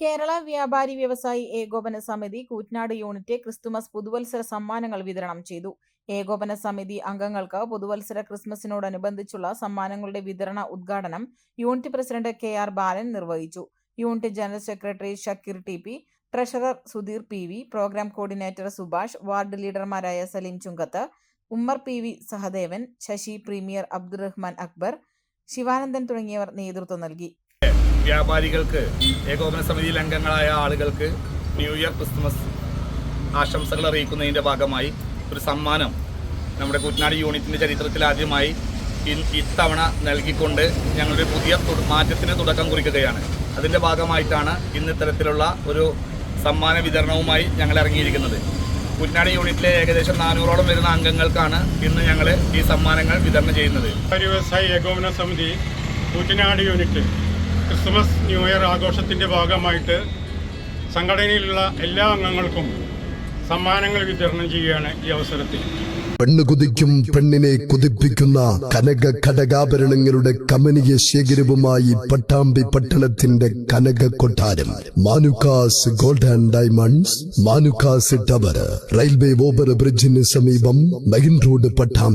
കേരള വ്യാപാരി വ്യവസായി ഏകോപന സമിതി കൂറ്റനാട് യൂണിറ്റ് ക്രിസ്തുമസ് പുതുവത്സര സമ്മാനങ്ങൾ വിതരണം ചെയ്തു. ഏകോപന സമിതി അംഗങ്ങൾക്ക് പുതുവത്സര ക്രിസ്മസിനോടനുബന്ധിച്ചുള്ള സമ്മാനങ്ങളുടെ വിതരണ ഉദ്ഘാടനം unit president K R Balan നിർവഹിച്ചു. Unit general secretary Shakeer T P treasurer Sudheer P V programme coordinator Subhash ward ലീഡർമാരായ Saleem Chungath Ummer P V Sahadevan Sasi Premier Abdurahman Akbar Sivanandan തുടങ്ങിയവർ നേതൃത്വം നൽകി. വ്യാപാരികൾക്ക് ഏകോപന സമിതിയിൽ അംഗങ്ങളായ ആളുകൾക്ക് ന്യൂ ഇയർ ക്രിസ്മസ് ആശംസകൾ അറിയിക്കുന്നതിന്റെ ഭാഗമായി ഒരു സമ്മാനം നമ്മുടെ കുട്ടനാട് യൂണിറ്റിന്റെ ചരിത്രത്തിൽ ആദ്യമായി ഇത്തവണ നൽകിക്കൊണ്ട് ഞങ്ങളുടെ പുതിയ മാറ്റത്തിന് തുടക്കം കുറിക്കുകയാണ്. അതിന്റെ ഭാഗമായിട്ടാണ് ഇന്ന് ഇത്തരത്തിലുള്ള ഒരു സമ്മാന വിതരണവുമായി ഞങ്ങൾ ഇറങ്ങിയിരിക്കുന്നത്. കുട്ടനാട് യൂണിറ്റിലെ ഏകദേശം നാനൂറോളം വരുന്ന അംഗങ്ങൾക്കാണ് ഇന്ന് ഞങ്ങൾ ഈ സമ്മാനങ്ങൾ വിതരണം ചെയ്യുന്നത്. വ്യവസായ ഏകോപന സമിതി Kuttanad unit Christmas new year ആഘോഷത്തിന്റെ ഭാഗമായിട്ട് സംഘടനയിലുള്ള എല്ലാ അംഗങ്ങൾക്കും സമ്മാനങ്ങൾ വിതരണം ചെയ്യുകയാണ് ഈ അവസരത്തിൽ. പെണ്ണ് കുതിക്കും പെണ്ണിനെ കുതിപ്പിക്കുന്ന കനക ഘടകാഭരണങ്ങളുടെ കമനീയ ശേഖരവുമായി പട്ടാമ്പി പട്ടണത്തിന്റെ കനക കൊട്ടാരം. Manukkas gold and diamonds Manukkas tower. Railway over ബ്രിഡ്ജിന് സമീപം മെയിൻ റോഡ് പട്ടാമ്പി.